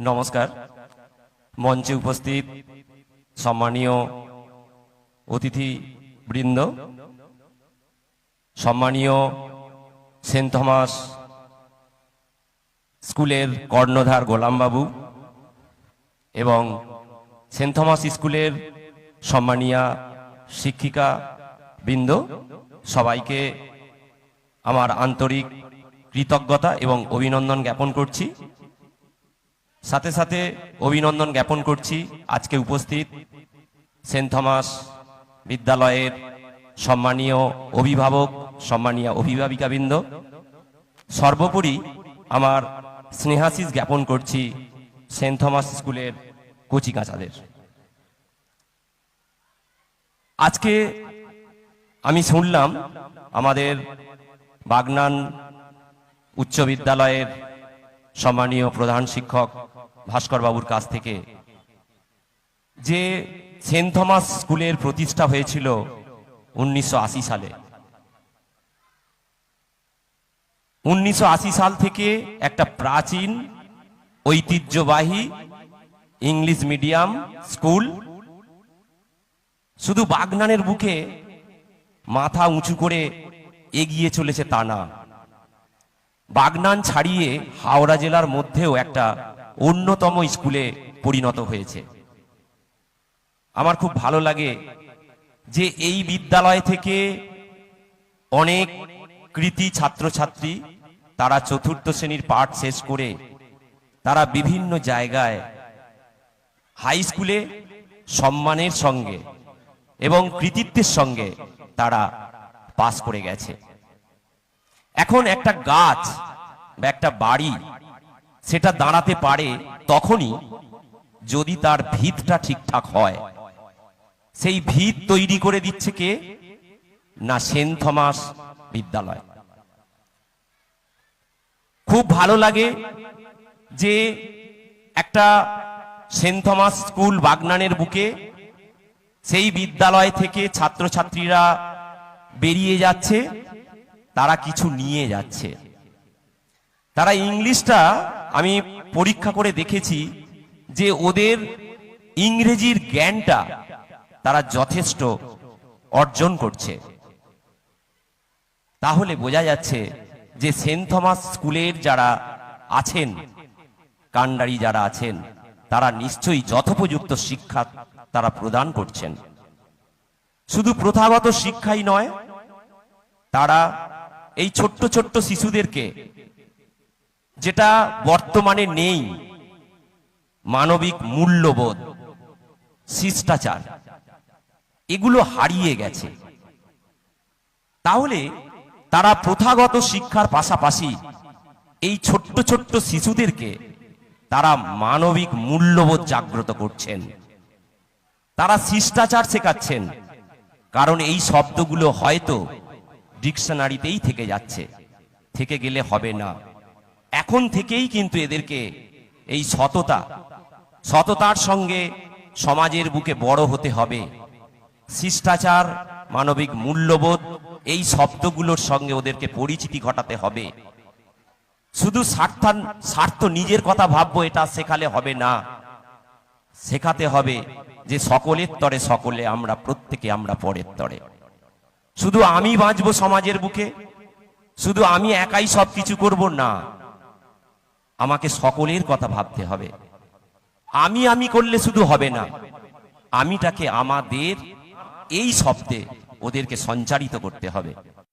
নমস্কার। মঞ্চে উপস্থিত সম্মানীয় অতিথি বৃন্দ, সম্মানীয় সেন্ট থমাস স্কুলের কর্ণধার গোলামবাবু এবং সেন্ট থমাস স্কুলের সম্মানীয়া শিক্ষিকা বৃন্দ, সবাইকে আমার আন্তরিক কৃতজ্ঞতা এবং অভিনন্দন জ্ঞাপন করছি। সাথে সাথে অভিনন্দন জ্ঞাপন করছি। আজকে উপস্থিত সেন্ট থমাস বিদ্যালয়ের সম্মানীয় অভিভাবক, সম্মানীয় অভিভাবিকাবৃন্দ। সর্বোপরি আমার স্নেহাশিস জ্ঞাপন করছি সেন্ট থমাস স্কুলের কচিকাঁচাদের। আজকে আমি শুনলাম আমাদের বাগনান উচ্চ বিদ্যালয়ের সম্মানীয় প্রধান শিক্ষক ভাস্কর বাবুর কাছ থেকে, যে সেন্ট থমাস স্কুলের প্রতিষ্ঠা হয়েছিল উনিশশো আশি সালে। উনিশশো আশি সাল থেকে একটা প্রাচীন, ঐতিহ্যবাহী ইংলিশ মিডিয়াম স্কুল, শুধু বাগনানের বুকে মাথা উঁচু করে এগিয়ে চলেছে তা না। বাগনান ছাড়িয়ে হাওড়া জেলার মধ্যেও একটা অন্যতম স্কুলে পরিণত হয়েছে। আমার খুব ভালো লাগে যে এই বিদ্যালয় থেকে অনেক কৃতি ছাত্রছাত্রী তারা চতুর্থ শ্রেণির পাঠ শেষ করে তারা বিভিন্ন জায়গায় হাই স্কুলে সম্মানের সঙ্গে এবং কৃতিত্বের সঙ্গে তারা পাস করে গেছে। এখন একটা গাছ বা একটা বাড়ি সেটা দাঁড়াতে পারে তখনই যদি তার ভিতটা ঠিকঠাক হয়। সেই ভিত তৈরি করে দিচ্ছে কে? না, সেন্ট থমাস বিদ্যালয়। খুব ভালো লাগে যে একটা সেন্ট থমাস স্কুল বাগনানের বুকে সেই বিদ্যালয় থেকে ছাত্রছাত্রীরা বেরিয়ে যাচ্ছে, তারা কিছু নিয়ে যাচ্ছে। তারা ইংলিশটা আমি পরীক্ষা করে দেখেছি যে ওদের ইংরেজির জ্ঞানটা তারা যথেষ্ট অর্জন করছে। তাহলে বোঝা যাচ্ছে যে সেন্ট থমাস স্কুলের যারা আছেন, কান্ডারি যারা আছেন, তারা নিশ্চয়ই যথোপযুক্ত শিক্ষা তারা প্রদান করছেন। শুধু প্রথাগত শিক্ষাই নয়, তারা এই ছোট্ট ছোট্ট শিশুদেরকে যেটা বর্তমানে নেই, মানবিক মূল্যবোধ, শিষ্টাচার, এগুলো হারিয়ে গেছে। তাহলে তারা প্রথাগত শিক্ষার পাশাপাশি এই ছোট্ট ছোট্ট শিশুদেরকে তারা মানবিক মূল্যবোধ জাগ্রত করছেন। তারা শিষ্টাচার শেখাচ্ছেন, কারণ এই শব্দগুলো হয়তো ডিকশনারিতেই থেকে যাচ্ছে, থেকে গেলে হবে না। এখন থেকেই কিন্তু এদেরকে এই সততা, সততার সঙ্গে সমাজের বুকে বড় হতে হবে। শিষ্টাচার, মানবিক মূল্যবোধ, এই শব্দগুলোর সঙ্গে ওদেরকে পরিচিতি ঘটাতে হবে। শুধু স্বার্থান, স্বার্থ নিজের কথা ভাববো, এটা শেখালে হবে না। শেখাতে হবে যে সকলের তরে সকলে আমরা, প্রত্যেকে আমরা পরের তরে। শুধু আমি বাঁচবো সমাজের বুকে? শুধু আমি একাই সব কিছু করব? না। আমাকে সকলের কথা ভাবতে হবে। আমি আমি করলে শুধু হবে না। আমিটাকে আমাদের এই শব্দে ওদেরকে সঞ্চারিত করতে হবে।